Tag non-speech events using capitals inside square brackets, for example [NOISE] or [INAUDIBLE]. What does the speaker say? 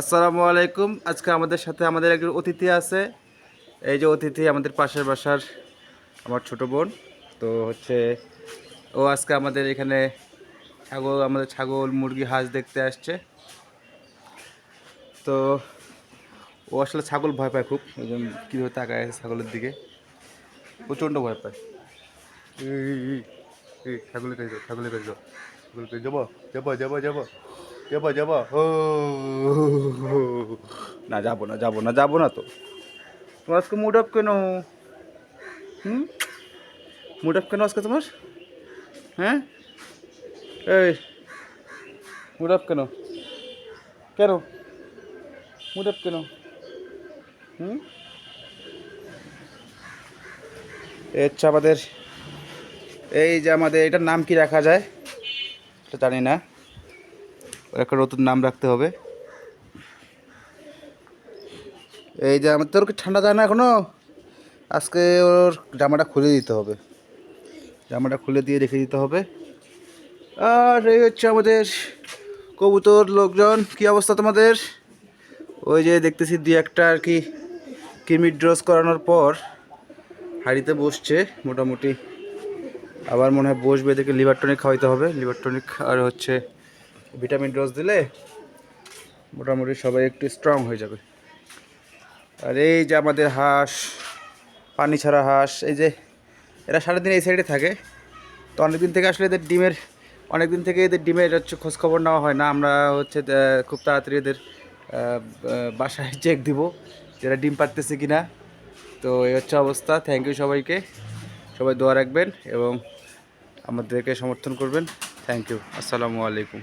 আসসালামু আলাইকুম। আজকে আমাদের সাথে আমাদের একজন অতিথি আছে। এই যে অতিথি আমাদের পাশের বাসার আমার ছোট বোন। তো হচ্ছে ও আজকে আমাদের এখানে ছাগল, আমাদের ছাগল, মুরগি, হাঁস দেখতে আসছে। তো ও আসলে ছাগল ভয় পায় খুব। জন্য কীভাবে তাকায় আছে ছাগলের দিকে। প্রচণ্ড ভয় পায়। ছাগলের যাও ছাগলের যাও ছাগলের কাছে যাব যাব যাব যাব যাব যাব। ও না, যাব না যাব না যাব না তো। তোমার আজকে মুড অফ কেন? হুম? মুড অফ কেন আজকে তোমার? হ্যাঁ? এই মুড অফ কেন? কেন? মুড অফ কেন? হুম? এই হচ্ছে আমাদের, এই যে আমাদের, এটার নাম কি রাখা যায়? এটা জানি না। একটা নতুন নাম রাখতে হবে। এই যে আমার তোর কি ঠান্ডা যায় না এখনও? আজকে ওর জামাটা খুলে দিতে হবে। জামাটা খুলে দিয়ে রেখে দিতে হবে। আর এই হচ্ছে আমাদের কবুতর লোকজন। কি অবস্থা তোমাদের? ওই যে দেখতেছি দুই একটা আর কি কিমির ড্রস করানোর পর হাড়িতে বসছে মোটামুটি। আবার মনে হয় বসবে এদেরকে লিভার টনিক খাওয়াইতে হবে। লিভার টনিক আর হচ্ছে ভিটামিন ডোজ দিলে মোটামুটি সবাই একটু স্ট্রং হয়ে যাবে। আর এই যে আমাদের হাঁস, পানি ছাড়া হাঁস, এই যে এরা সারাদিন এই সাইডে থাকে। তো অনেকদিন থেকে আসলে এদের ডিমের অনেক দিন থেকে এদের ডিমের হচ্ছে খোঁজখবর নেওয়া হয় না। আমরা হচ্ছে খুব তাড়াতাড়ি এদের বাসায় [LAUGHS] চেক দিব যেটা ডিম পারতেছে কি না তো এই হচ্ছে অবস্থা। থ্যাংক ইউ সবাইকে। সবাই দোয়া রাখবেন এবং আমাদেরকে সমর্থন করবেন। থ্যাংক ইউ আসসালামু আলাইকুম।